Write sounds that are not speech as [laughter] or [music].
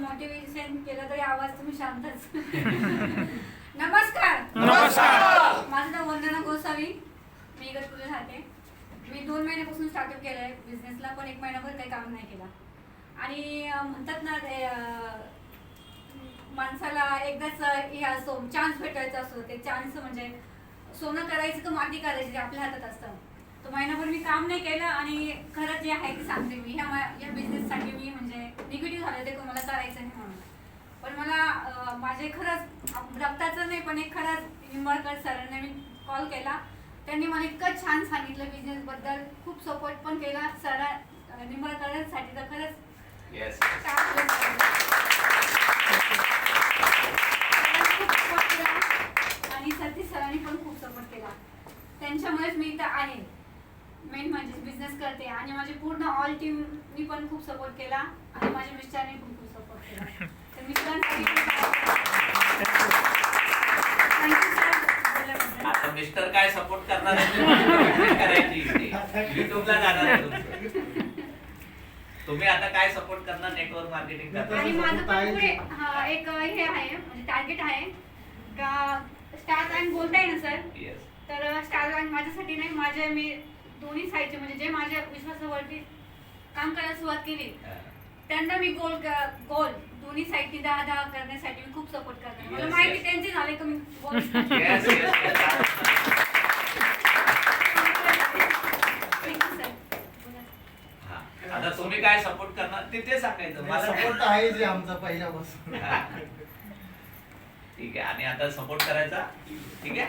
Motivation केलं तरी आवाज तुम्ही शांतच. [laughs] नमस्कार! नमस्कार. माझं नाव वंदना गोसावी. मी इगतपुरीला राहते. मी दोन महिन्यापासून स्टार्टअप केलं आहे बिझनेसला पण एक महिनाभर काही काम नाही केला. आणि म्हणतात ना ते माणसाला एकदाच हे असतो चान्स भेटायचा असतो. ते चान्स म्हणजे सोनं करायचं का माती करायची ते आपल्या हातात असतं. तो महिनाभर मी काम नाही केलं आणि खरंच जे आहे ते सांगते मी. ह्या या बिझनेससाठी मी म्हणजे निगेटिव्ह झाले ते मला करायचं नाही म्हणून. पण मला माझे खरंच रक्ताचं नाही पण एक खरंच निंबाळकर सरांना मी कॉल केला. त्यांनी मला इतकं छान सांगितलं बिझनेस बद्दल. खूप सपोर्ट पण केला. सरा निंबाळकरांसाठी तर खरंच. आणि सतीश सरांनी पण खूप सपोर्ट केला. त्यांच्यामुळेच मी इथं आहे. मेन म्हणजे करते. आणि माझी पूर्ण ऑल टीमनी पण खूप सपोर्ट केला. आणि माझ्या मिस्टरने पण खूप सपोर्ट केला. तर मिस्टरांसाठी थँक्यू सर बोलल्याबद्दल आता मिस्टर काय सपोर्ट करणार आहे? करायची युट्यूबला जाणार आहे तुमचं. तुम्ही आता काय सपोर्ट करणार नेटवर्क मार्केटिंग आणि करणार माझं पण पुढे हा, एक हे आहे म्हणजे टार्गेट आहे. का स्टार लाईन बोलताय ना सर येस तर स्टार लाईन माझ्यासाठी नाही माझ्या मी दोन्ही साईडचे म्हणजे जे माझ्या विश्वासावरती काम करायला सुरुवात केली त्यांना मी गोल गोल दोन्ही साईडनी दहा दहा करण्यासाठी मी खूप सपोर्ट करते. मला माहिती. त्यांचे झाले का मी गोल? येस येस आता तुम्ही काय सपोर्ट करणार? ते ते सांगायचं. मला सपोर्ट आहे जे आमचा पहिल्यापासून. हा. ठीक आहे. आणि आता सपोर्ट करायचा? ठीक आहे?